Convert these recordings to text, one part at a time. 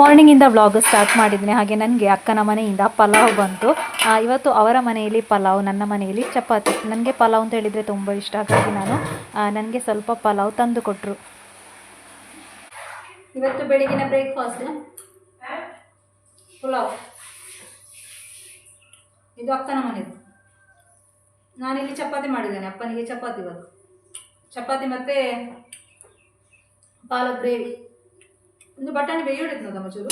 ಮಾರ್ನಿಂಗಿಂದ vlog start ಮಾಡಿದ್ದೀನಿ ಹಾಗೆ ನನಗೆ ಅಕ್ಕನ ಮನೆಯಿಂದ ಪಲಾವ್ ಬಂತು. ಇವತ್ತು ಅವರ ಮನೆಯಲ್ಲಿ ಪಲಾವ್, ನನ್ನ ಮನೆಯಲ್ಲಿ ಚಪಾತಿ. ನನಗೆ ಪಲಾವ್ ಅಂತ ಹೇಳಿದರೆ ತುಂಬ ಇಷ್ಟ. ಹಾಗಾಗಿ ನಾನು ನನಗೆ ಸ್ವಲ್ಪ ಪಲಾವ್ ತಂದು ಕೊಟ್ಟರು ಇವತ್ತು ಬೆಳಗಿನ ಬ್ರೇಕ್ಫಾಸ್ಟ್ ಪಲಾವ್. ಇದು ಅಕ್ಕನ ಮನೆದು. ನಾನಿಲ್ಲಿ ಚಪಾತಿ ಮಾಡಿದ್ದೇನೆ. ಅಪ್ಪನಿಗೆ ಚಪಾತಿ ಇವತ್ತು ಚಪಾತಿ ಮತ್ತು ಪಾಲಕ್ ಗ್ರೇವಿ. ಒಂದು ಬಟಾಣಿ ಬೇಯಿಡಿದ್ನದ ಮಚೂರು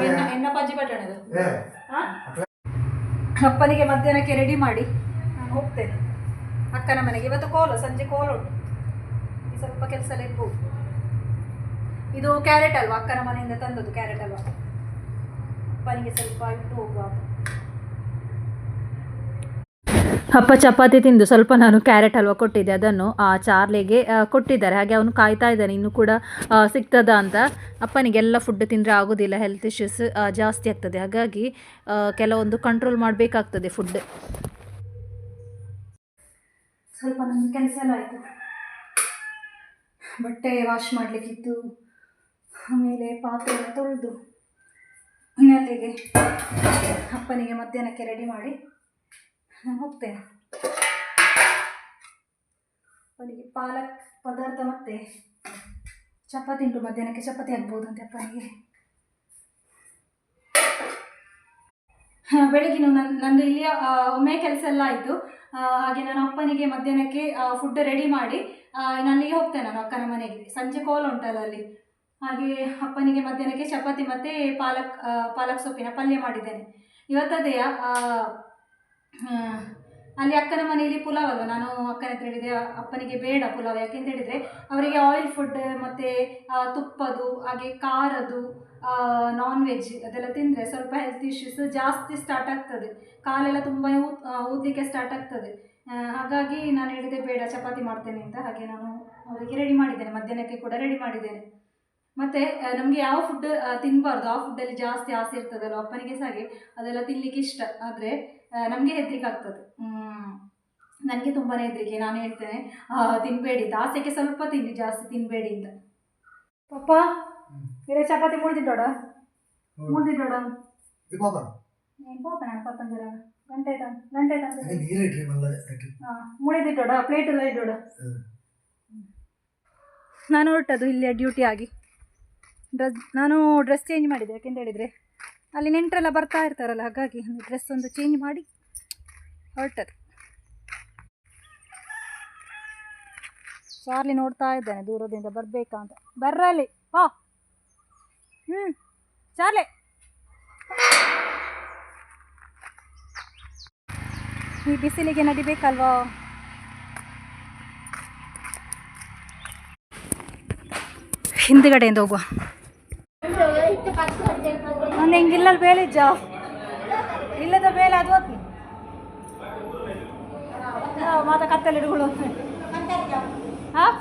ಎನ್ನ ಎನ್ನ ಪಜ್ಜಿ ಬಟಾಣಿದು ಅಪ್ಪನಿಗೆ ಮಧ್ಯಾಹ್ನಕ್ಕೆ ರೆಡಿ ಮಾಡಿ ನಾನು ಹೋಗ್ತೇನೆ ಅಕ್ಕನ ಮನೆಗೆ ಇವತ್ತು ಕೋಲು ಸಂಜೆ ಕೋಲು ಉಂಟು ಈ ಸ್ವಲ್ಪ ಕೆಲಸ ಎಲ್ಲ ಇರ್ಬೋದು ಇದು ಕ್ಯಾರೆಟ್ ಅಲ್ವಾ ಅಕ್ಕನ ಮನೆಯಿಂದ ತಂದದ್ದು ಕ್ಯಾರೆಟ್ ಅಲ್ವಾ ಅಪ್ಪನಿಗೆ ಸ್ವಲ್ಪ ಇಟ್ಟು ಹೋಗುವ ಅಪ್ಪ ಚಪಾತಿ ತಿಂದು ಸ್ವಲ್ಪ ನಾನು ಕ್ಯಾರೆಟ್ ಹಲ್ವಾ ಕೊಟ್ಟಿದ್ದೆ, ಅದನ್ನು, ಆ, ಚಾರ್ಲಿಗೆ ಕೊಟ್ಟಿದ್ದಾರೆ. ಹಾಗೆ ಅವನು ಕಾಯ್ತಾ ಇದ್ದಾನೆ, ಇನ್ನು ಕೂಡ ಸಿಗ್ತದ ಅಂತ. ಅಪ್ಪನಿಗೆಲ್ಲ ಫುಡ್ ತಿಂದರೆ ಆಗೋದಿಲ್ಲ ಹೆಲ್ತ್ ಇಶ್ಯೂಸ್ ಜಾಸ್ತಿ ಆಗ್ತದೆ. ಹಾಗಾಗಿ ಕೆಲವೊಂದು ಕಂಟ್ರೋಲ್ ಮಾಡಬೇಕಾಗ್ತದೆ ಫುಡ್ ಸ್ವಲ್ಪ ನನ್ನ ಕೆಲಸ ಎಲ್ಲ ಬಟ್ಟೆ ವಾಶ್ ಮಾಡಲಿಕ್ಕಿತ್ತು. ಆಮೇಲೆ ಪಾತ್ರೆ ತೊಳೆದು ಇನ್ನಲ್ಲಿಗೆ ಅಪ್ಪನಿಗೆ ಮಧ್ಯಾಹ್ನಕ್ಕೆ ರೆಡಿ ಮಾಡಿ. ಹೋಗ್ತೇನೆ ಅವನಿಗೆ ಪಾಲಕ್ ಪದಾರ್ಥ ಮತ್ತೆ ಚಪಾತಿ ಉಂಟು ಮಧ್ಯಾಹ್ನಕ್ಕೆ. ಚಪಾತಿ ಆಗ್ಬೋದು ಅಂತ ಅಪ್ಪನಿಗೆ. ಬೆಳಗಿನ ನನ್ನ ನಂದು ಇಲ್ಲಿ ಒಮ್ಮೆ ಕೆಲಸ ಎಲ್ಲ ಆಯಿತು. ಹಾಗೆ ನಾನು ಅಪ್ಪನಿಗೆ ಮಧ್ಯಾಹ್ನಕ್ಕೆ ಫುಡ್ ರೆಡಿ ಮಾಡಿ ನಾನು ಅಲ್ಲಿಗೆ ಹೋಗ್ತೇನೆ ನಾನು ಅಕ್ಕನ ಮನೆಗೆ. ಸಂಜೆ ಕೋಲ್ ಉಂಟಲ್ಲ ಅಲ್ಲಿ. ಹಾಗೆ ಅಪ್ಪನಿಗೆ ಮಧ್ಯಾಹ್ನಕ್ಕೆ ಚಪಾತಿ ಮತ್ತು ಪಾಲಕ್ ಪಾಲಕ್ ಸೊಪ್ಪಿನ ಪಲ್ಯ ಮಾಡಿದ್ದೇನೆ. ಇವತ್ತದೆಯ? ಅಲ್ಲಿ ಅಕ್ಕನ ಮನೆಯಲ್ಲಿ ಪುಲಾವ್ ಅಲ್ವ? ನಾನು ಅಕ್ಕನ ಹತ್ರ ಹೇಳಿದೆ, ಅಪ್ಪನಿಗೆ ಬೇಡ ಪುಲಾವ್ ಯಾಕೆಂತ ಹೇಳಿದರೆ ಅವರಿಗೆ ಆಯಿಲ್ ಫುಡ್ ಮತ್ತು ತುಪ್ಪದು, ಹಾಗೆ ಖಾರದು ನಾನ್ ವೆಜ್ ಅದೆಲ್ಲ ತಿಂದರೆ ಸ್ವಲ್ಪ ಹೆಲ್ತ್ ಇಶ್ಯೂಸ್ ಜಾಸ್ತಿ ಸ್ಟಾರ್ಟ್ ಆಗ್ತದೆ. ಕಾಲೆಲ್ಲ ತುಂಬ ಊದ್ ಊದಲಿಕ್ಕೆ ಸ್ಟಾರ್ಟ್ ಆಗ್ತದೆ. ಹಾಗಾಗಿ ನಾನು ಹೇಳಿದೆ, ಬೇಡ, ಚಪಾತಿ ಮಾಡ್ತೇನೆ ಅಂತ. ಹಾಗೆ ನಾನು ಅವರಿಗೆ ರೆಡಿ ಮಾಡಿದ್ದೇನೆ, ಮಧ್ಯಾಹ್ನಕ್ಕೆ ಕೂಡ ರೆಡಿ ಮಾಡಿದ್ದೇನೆ. ಮತ್ತು ನಮಗೆ ಯಾವ ಫುಡ್ ತಿನ್ನಬಾರ್ದು ಆ ಫುಡ್ಡಲ್ಲಿ ಜಾಸ್ತಿ ಆಸೆ ಇರ್ತದಲ್ಲ ಅಪ್ಪನಿಗೆ ಸಹ ಹಾಗೆ ಅದೆಲ್ಲ ತಿನ್ನಲಿಕ್ಕೆ ಇಷ್ಟ. ಆದರೆ ನಮಗೆ ಹೆದರಿಕೆ ಆಗ್ತದೆ. ನನಗೆ ತುಂಬಾ ಹೆದರಿಕೆ ನಾನು ಹೇಳ್ತೇನೆ ತಿನ್ನಬೇಡಿ ತಿನ್ಬೇಡಿ ಅಂತ. ಸ್ವಲ್ಪ ತಿನ್ನಿ ಜಾಸ್ತಿ ತಿನ್ನಬೇಡಿ ಅಂತ. ಪಪ್ಪ ಬೇರೆ ಚಪಾತಿ ಮುಳ್ದಿಟ್ಟೋಡ ಮುಳ್ದಿಟ್ಟೋಡ ನಾನು ಪತ್ತಂಜರ ಗಂಟೆ ಆಯ್ತಾ? ಗಂಟೆ ಆಯ್ತಾ? ಮುಳಿದಿಟ್ಟೋಡ ಪ್ಲೇಟ್ ಎಲ್ಲ ಇಟ್ಟೋಡ ನಾನು ಹೊರಟದ್ದು ಇಲ್ಲೇ ಡ್ಯೂಟಿ ಆಗಿ. ಡ್ರೆಸ್ ನಾನು ಡ್ರೆಸ್ ಚೇಂಜ್ ಮಾಡಿದೆ ಯಾಕೆಂತ ಹೇಳಿದರೆ. ಅಲ್ಲಿ ನೆಂಟರೆಲ್ಲ ಬರ್ತಾ ಇರ್ತಾರಲ್ಲ, ಹಾಗಾಗಿ ಡ್ರೆಸ್ ಒಂದು ಚೇಂಜ್ ಮಾಡಿ ಹೊರಟದು ಚಾರ್ಲಿ ನೋಡ್ತಾ ಇದ್ದಾನೆ, ದೂರದಿಂದ ಬರಬೇಕಾ ಅಂತ. ಬರ್ರಲ್ಲಿ, ಹಾ. ಹ್ಞೂ ಚಾರ್ಲಿ ಈ ಬಿಸಿಲಿಗೆ ನಡಿಬೇಕಲ್ವಾ? ಹಿಂದುಗಡೆಯಿಂದ ಹೋಗುವ. ನಾನು ಹೆಂಗಿಲ್ಲಲ್ಲಿ ಬೇಲಿಜ್ಜ ಇಲ್ಲದ ಬೇಲೆ ಅದು ಹೋಗ್ಲಿ ಮಾತ ಕತ್ತಲಿಡುಗಳು ಹಾಂ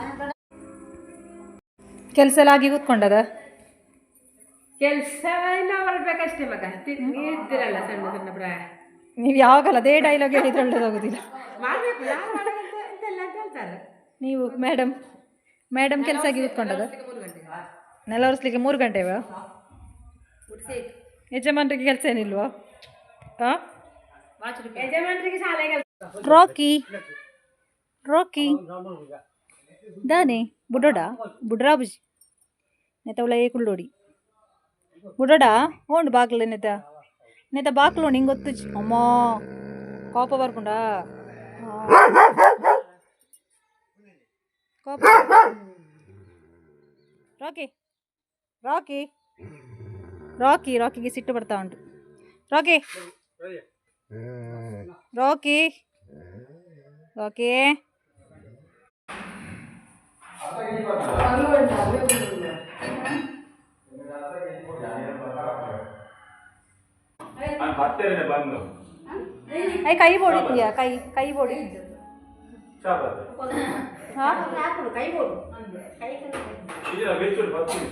ಕೆಲಸ ಎಲ್ಲ ಆಗಿ ಕೂತ್ಕೊಂಡದ? ಕೆಲಸ ಇನ್ನೂ ಬರ್ಬೇಕಷ್ಟೇ ಮಗ. ಇದ್ದಿರಲ್ಲ ಸಣ್ಣ ಸಣ್ಣ ಪ್ರಾಯ. ನೀವು ಯಾವಾಗಲ್ಲ ಅದೇ ಡೈಲಾಗ್ ಹೇಳಿದ್ರೆ ಒಳ್ಳೇದಾಗೋದಿಲ್ಲ ನೀವು ಮೇಡಮ್ ಮೇಡಮ್ ಕೆಲಸ ಆಗಿ ಕೂತ್ಕೊಂಡದ? ನೆಲ ಒರೆಸ್ಲಿಕ್ಕೆ ಮೂರು ಗಂಟೆವಾ? ಯಜಮಾನ್ರಿಗೆ ಕೆಲಸ ಏನಿಲ್ವಾ ಹಾಂ ಯಜಮಾನ್ರಿಗೆ ಶಾಲೆ ಕೆಲಸ ರಾಕಿ ರಾಕಿ ದಾನೆ ಬುಡೋಡ ಬುಡ್ರಾ ಬುಜಿ ನೆತ ಉಳ ಏ ಕುಳ್ಳೋಡಿ ಬುಡೋಡ ಓಂಡು ಬಾಕ್ಲ ನೆತ ನೆತ ಬಾಕ್ಲು ನಿಂಗೆ ಗೊತ್ತು ಅಮ್ಮ ಕೋಪ ಬರ್ಕೊಂಡ ಕೋಪ ರಾಕಿ ರಾಕಿ ರಾಕಿ ರಾಕಿಗೆ ಸಿಟ್ಟು ಬರ್ತಾ ಉಂಟು ರಾಕಿ ರಾಕಿ ರಾಕಿ ಹತ್ತಿರನೇ ಬಂದು ಐ ಕೈ ಬೋಡಿದ್ಯಾ ಕೈ ಕೈ ಬೋಡಿ ಶಾಬಾದ್ ಹಾ ಇದರ ಬೆಚ್ಚುಡು ಬರ್ತೀನಿ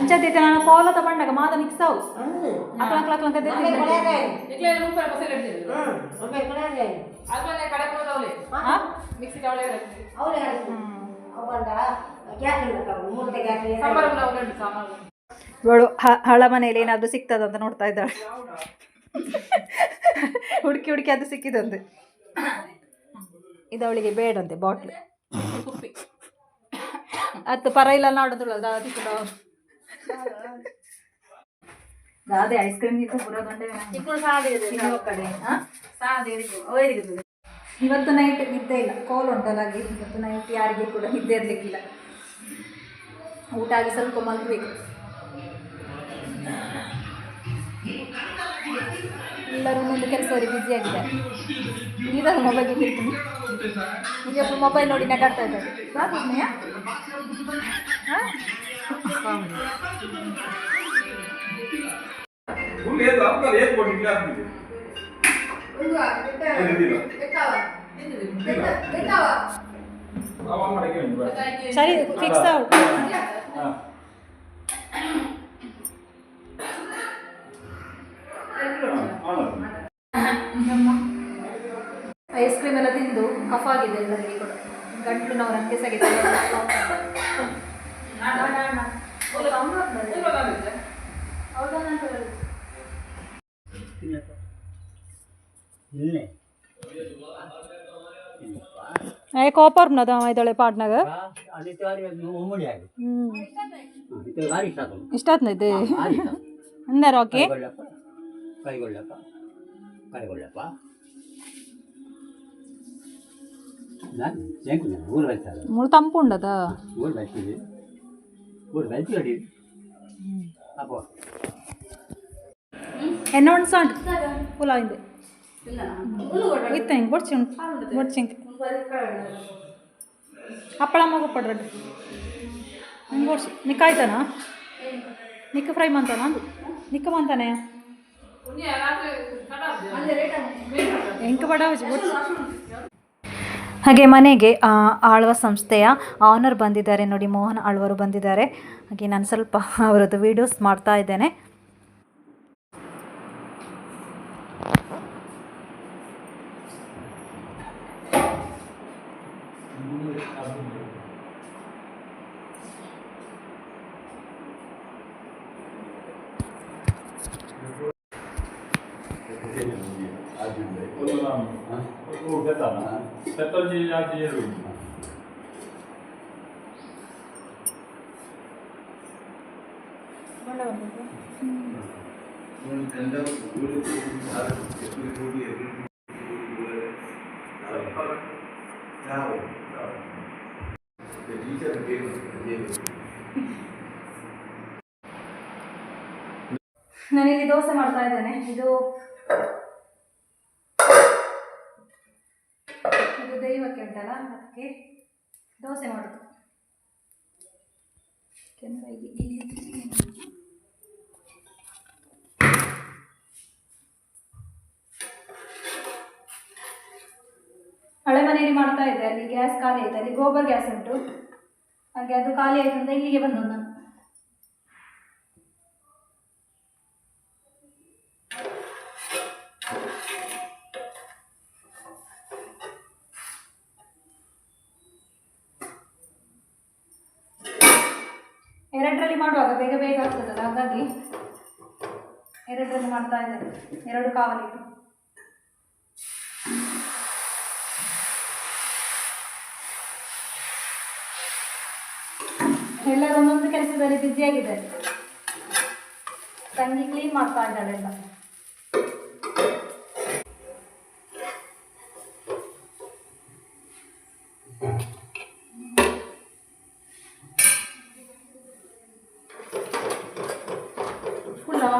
ಅಂಚದೈತೆ ನಾನು ಕೋಲ ತಗೊಂಡಾಗ ಮಾದ ಮಿಕ್ಸ್ ಅವು ಅಕ್ಲ ಅಕ್ಲ ಅಕ್ಲ ಅಂತ ಹಾ? ಇವಳು ಹ- ಹಳ ಮನೆಯಲ್ಲಿ ಏನಾದರೂ ಸಿಗ್ತದಂತ ನೋಡ್ತಾ ಇದ್ದಾಳೆ. ಹುಡುಕಿ ಹುಡುಕಿ ಅದು ಸಿಕ್ಕಿದಂತೆ. ಇದು ಅವಳಿಗೆ ಬೇಡಂತೆ ಬಾಟ್ಲು. ಐಸ್ ಕ್ರೀಮ್ ಇತ್ತು ಪುರ ಕಡೆ ಆ? ಇವತ್ತು ನೈಟ್ ನಿದ್ದೆ ಇಲ್ಲ. ಕೋಲ್ ಉಂಟಲ್ಲ ಹಾಗೆ ಇವತ್ತು ನೈಟ್ ಯಾರಿಗೆ ಕೂಡ ನಿದ್ದೆ ಇರಲಿಕ್ಕಿಲ್ಲ. ಊಟ ಆಗಿ ಸ್ವಲ್ಪ ಮಲಗಬೇಕು. ಎಲ್ಲರೂ ಒಂದೊಂದು ಕೆಲಸವರಿಗೆ ಬ್ಯುಸಿ ಆಗಿದ್ದಾರೆ ಇದನ್ನು ಮೊಬೈಲ್ ಇಟ್ಟಿರ್ತೀನಿ ಈಗ ಮೊಬೈಲ್ ನೋಡಿ ನಗಾಡ್ತಾ ಇದ್ದಾರೆ ಸಾಕು ಸ್ನೇಹ? ಹಾ? ಹುಲ್ಲು ಏದು ಅಪ್ಪಲ್ಲಿ ಏದು ಕೊಡಿ ಇಲ್ಲ ಆಗ್ತಿದೆ ಅವ ಮಾಡಿಗೆ ಉಂಟು ಬಾ. ಸರಿ ಫಿಕ್ಸ್ ಔಟ್ ಹಾ. ಹಾ, ಹೌದು. ಐಸ್ ಕ್ರೀಮ್ ಎಲ್ಲ ತಿಂದು ಕಫ ಆಗಿದೆ ಎಲ್ಲರಿಗೆ ಕೂಡ. ಗಂಟ್ಲು ನಾವು ರಂಕೆ ಸಗಿದೆ ಏ ಕೋಪರ್ ನದ ಇದಳೆ ಪಾಟ್ನಾಗ. ಇಷ್ಟ ಆತ್ನೈತೆ ಅಂದಾರ ಓಕೆ ಕೈಗೊಳ್ಳಪ್ಪ. ಕೈಗೊಳ್ಳಪ್ಪ ನಾನು ಹೆಂಗೆ ಊರು ಬೈತಾರೆ ಮುಳು ತಂಪು ಉಂಡದ? ಊರು ಬೈತೀವಿ ಊರು ಬೈತಿ ಅಡಿ. ಅಪ್ಪ. ಎನ್ನ ಒಂದು ಸಾಂಡ್. ಪುಲಾವ್ ಇಂದೆ ಇತ್ತ ಹಿಂಗೆ ಬೊಡ್ಸಿ ಉಂಟು. ಬೊಡ್ಸಿ ಹಿಂಗೆ. ಹಪ್ಪಳ ಮಗು ಪಡ್ರಡ್ಡಿ ಹಿಂಗೆ ಬೊಡ್ಸಿ ನಿಕ್ಕ ಆಯ್ತಾನಾ? ನಿಕ್ಕ ಫ್ರೈ ಅಂದು ನಿಕ್ಕ ಮಂತಾನೆ ಎಂಕ ಬಡ ಬೊಡ್ಸಿ ಹಾಗೆ ಮನೆಗೆ ಆ, ಆಳ್ವ ಸಂಸ್ಥೆಯ ಆನರ್ ಬಂದಿದ್ದಾರೆ. ನೋಡಿ ಮೋಹನ್ ಆಳ್ವರು ಬಂದಿದ್ದಾರೆ. ಹಾಗೆ ನಾನು ಸ್ವಲ್ಪ ಅವರದ್ದು ವೀಡಿಯೋಸ್ ಮಾಡ್ತಾ ಇದ್ದೇನೆ ಹುಲ್ಲು ನಾನು. ಹುಲ್ಲು ಬೆತ್ತನ. ಬೆತ್ತೊಂಜಿ ಆಚೆ ಏರು ಉಂಟು. ನಾನಿಲ್ಲಿ ದೋಸೆ ಮಾಡ್ತಾ ಇದ್ದೇನೆ ಇದು ಇದು ದೈವಕ್ಕೆ ಉಂಟಲ್ಲ ಅದಕ್ಕೆ ದೋಸೆ ಮಾಡೋದು. ಹಳೆ ಮನೆಯಲ್ಲಿ ಮಾಡ್ತಾ ಇದ್ದೆ, ಅಲ್ಲಿ ಗ್ಯಾಸ್ ಖಾಲಿ ಆಯ್ತು ಅಲ್ಲಿ ಗೋಬರ್ ಗ್ಯಾಸ್ ಉಂಟು. ಹಾಗೆ ಅದು ಖಾಲಿ ಆಯ್ತು ಅಂತ ಇಲ್ಲಿಗೆ ಬಂದದ್ದು ಎರಡರಲ್ಲಿ ಮಾಡುವಾಗ ಬೇಗ ಬೇಗ ಆಗ್ತದಲ್ಲ? ಹಾಗಾಗಿ ಎರಡರಲ್ಲಿ ಮಾಡ್ತಾ ಇದ್ದೇನೆ ಎರಡು ಕಾವಲಿಟ್ಟು ಎಲ್ಲರೂ ಒಂದೊಂದು ಕೆಲಸದಲ್ಲಿ ಬ್ಯುಸಿಯಾಗಿದ್ದಾರೆ ತಂಗಿ ಕ್ಲೀನ್ ಮಾಡ್ತಾ ಇದ್ದಾಳೆ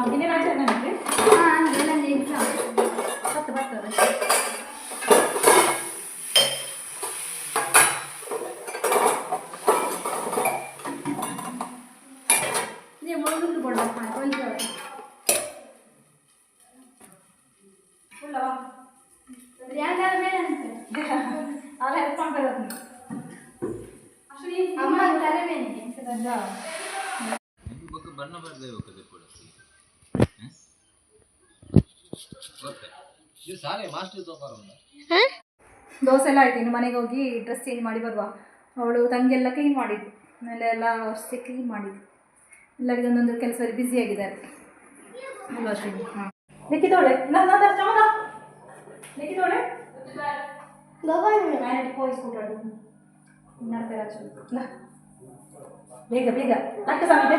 ಎಲ್ಲ ಫುಲ್ಲ ಇನ್ನೇನು ಆಚೆ ನನಗೆ ಹತ್ತು ಬರ್ತದೆ ಫುಲ್ಲವಾ ಅಲ್ಲ ಹೆಲ್ಪ್ ಮಾಡ್ಬೇಕು ಅಮ್ಮ ತಲೆ ಮೇಲೆ ಬಣ್ಣ ಬರಲೇಬೇಕು ಕೂಡ ದೋಸೆ ಎಲ್ಲ ಆಯ್ತು ಇನ್ನು ಮನೆಗೆ ಹೋಗಿ ಡ್ರೆಸ್ ಚೇಂಜ್ ಮಾಡಿ ಬರುವ ಅವಳು ತಂಗಿ ಎಲ್ಲ ಕ್ಲೀನ್ ಮಾಡಿದ್ವಿ ಆಮೇಲೆ ಎಲ್ಲ ವರ್ಷ ಕ್ಲೀನ್ ಮಾಡಿದ್ವಿ ಎಲ್ಲರಿಗೆ ಒಂದೊಂದು ಕೆಲಸದಲ್ಲಿ ಬ್ಯುಸಿ ಆಗಿದ್ದಾರೆ ಹಾಂ ಲಿಖಿತೋಳೆ ಲಿಖಿತೋಳೆ ಬೇಗ ಬೇಗ ಅಕ್ಕ ಸಾಮಿದೆ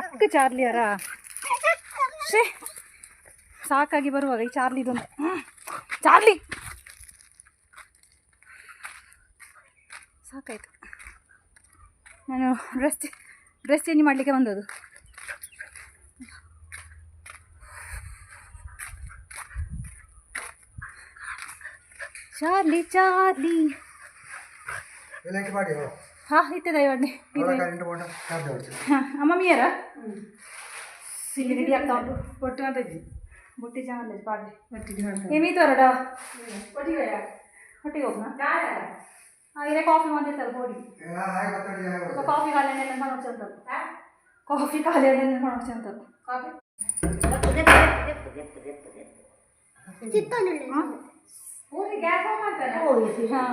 ಅಕ್ಕ ಚಾರ್ಲಿಯರ ಶೇ ಸಾಕಾಗಿ ಬರುವಾಗ ಈ ಚಾರ್ಲಿದೊಂದು ಇದೊಂದು ಚಾರ್ಲಿ! ಸಾಕಾಯ್ತು. ನಾನು ಡ್ರೆಸ್ ಡ್ರೆಸ್ ಚೇಂಜ್ ಮಾಡಲಿಕ್ಕೆ ಬಂದದು ಚಾರ್ಲಿ ಚಾರ್ಲಿ! ಹಾ. ಇತ್ತೆ ದಯವಾಡಿ ಅಮ್ಮ ಮಿಯರ ಸಿಲ್ಲಿ ರೆಡಿ ಆಗ್ತಾ ಉಂಟು. ಒಟ್ಟು ಅಂತ ಬುಟ್ಟಿ ಜಾಮಲ್ಲಿ ಪಾಡ್ರಿ ಏಮಿ ತೋರಡ ಹೊಟ್ಟಿಗೆ ಹೋಗ್ನ ಇದೇ ಕಾಫಿ ಮಾಡಿರ್ತಾರೆ ಬೋಡಿ ಕಾಫಿ ಖಾಲಿ ಎಣ್ಣೆ ನೆನ್ಪು ನೋಡ್ಸಿ ಅಂತ ಕಾಫಿ ಖಾಲಿ ಎಣ್ಣೆ ನೆನ್ಪು ನೋಡ್ಸಿ ಅಂತ ಕಾಫಿ ಗ್ಯಾಸ್ ಹಾಂ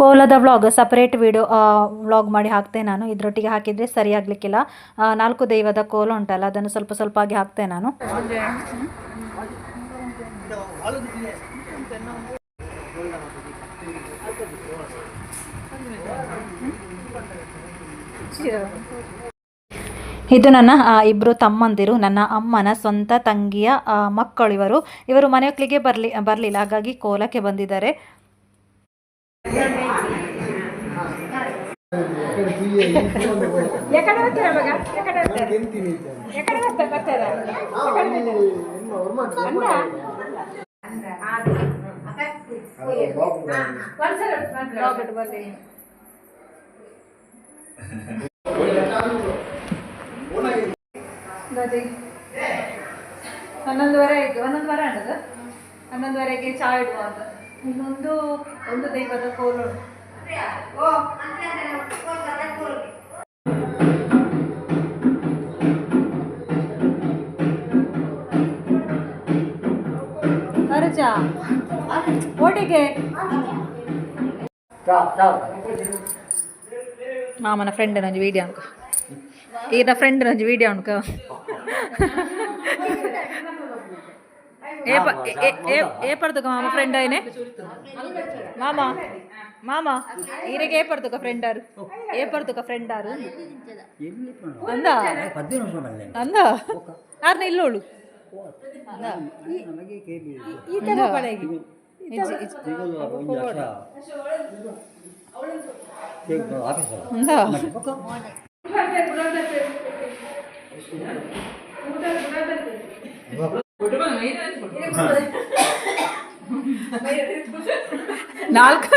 ಕೋಲದ ವ್ಲಾಗ್ ಸಪ್ರೇಟ್ ವಿಡಿಯೋ ವ್ಲಾಗ್ ಮಾಡಿ ಹಾಕ್ತೆ ನಾನು. ಇದರೊಟ್ಟಿಗೆ ಹಾಕಿದರೆ ಸರಿ ಆಗಲಿಕ್ಕಿಲ್ಲ. ನಾಲ್ಕು ದೈವದ ಕೋಲ ಉಂಟಲ್ಲ, ಅದನ್ನು ಸ್ವಲ್ಪ ಸ್ವಲ್ಪ ಆಗಿ ಹಾಕ್ತೆ ನಾನು. ಇದು ನನ್ನ ಇಬ್ಬರು ತಮ್ಮಂದಿರು, ನನ್ನ ಅಮ್ಮನ ಸ್ವಂತ ತಂಗಿಯ ಮಕ್ಕಳು ಇವರು. ಇವರು ಬರಲಿ, ಬರಲಿಲ್ಲ. ಹಾಗಾಗಿ ಕೋಲಕ್ಕೆ ಬಂದಿದ್ದಾರೆ. ಬರ್ತಾರೆ ಎಕಡೆ ಬರ್ತಾರೆ? ಬರ್ತಾರ ರಾಬರ್ಟ್ ಬರ್ಲಿ ಗದಿ ಹನ್ನೊಂದುವರೆ ಆಯ್ತು. ಹನ್ನೊಂದುವರೆ ಆಡದು ಹನ್ನೊಂದುವರೆಗೆ ಚಾ ಇಡುವ ಅಂತ. ಇನ್ನೊಂದು, ಒಂದು ದೈವದ ಕೋಲು. ಅರ್ಜ, ಒಟ್ಟಿಗೆ. ಮಾಮನ ಫ್ರೆಂಡ್ ಒಂಜಿ ವೀಡಿಯೋ ಅನ್ಕ ಈನ ಫ್ರೆಂಡ್ ಒಂಜಿ ವೀಡಿಯೋ ಅನ್ಕ ఏ పడుతుక మామ ఫ్రెండ్ ఆయన? మామ. మామ ఈరకి ఏ పడుతుక ఫ్రెండ్ ఆరు? ఏ పడుతుక ఫ్రెంಡ್ ఆరు? అందా? అందా? ఆరు ఇల్లోడు ఉందా ನಾಲ್ಕು.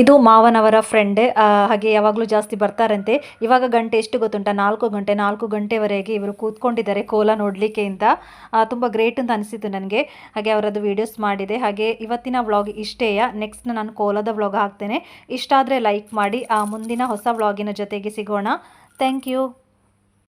ಇದು ಮಾವನವರ ಫ್ರೆಂಡ್ ಹಾಗೆ ಯಾವಾಗಲೂ ಜಾಸ್ತಿ ಬರ್ತಾರಂತೆ. ಇವಾಗ ಗಂಟೆ ಎಷ್ಟು ಗೊತ್ತುಂಟ? ನಾಲ್ಕು ಗಂಟೆ, ನಾಲ್ಕು ಗಂಟೆವರೆಗೆ ಇವರು ಕೂತ್ಕೊಂಡಿದ್ದಾರೆ ಕೋಲ ನೋಡಲಿಕ್ಕೆ ಅಂತ ತುಂಬ ಗ್ರೇಟ್ ಅಂತ ಅನಿಸಿತು ನನಗೆ. ಹಾಗೆ ಅವರದ್ದು ವೀಡಿಯೋಸ್ ಮಾಡಿದೆ. ಹಾಗೆ ಇವತ್ತಿನ ವ್ಲಾಗ್ ಇಷ್ಟೇಯ ನೆಕ್ಸ್ಟ್ ನಾನು ಕೋಲದ ವ್ಲಾಗ್ ಹಾಕ್ತೇನೆ. ಇಷ್ಟ ಆದರೆ ಲೈಕ್ ಮಾಡಿ ಮುಂದಿನ ಹೊಸ ವ್ಲಾಗಿನ ಜೊತೆಗೆ ಸಿಗೋಣ. Thank you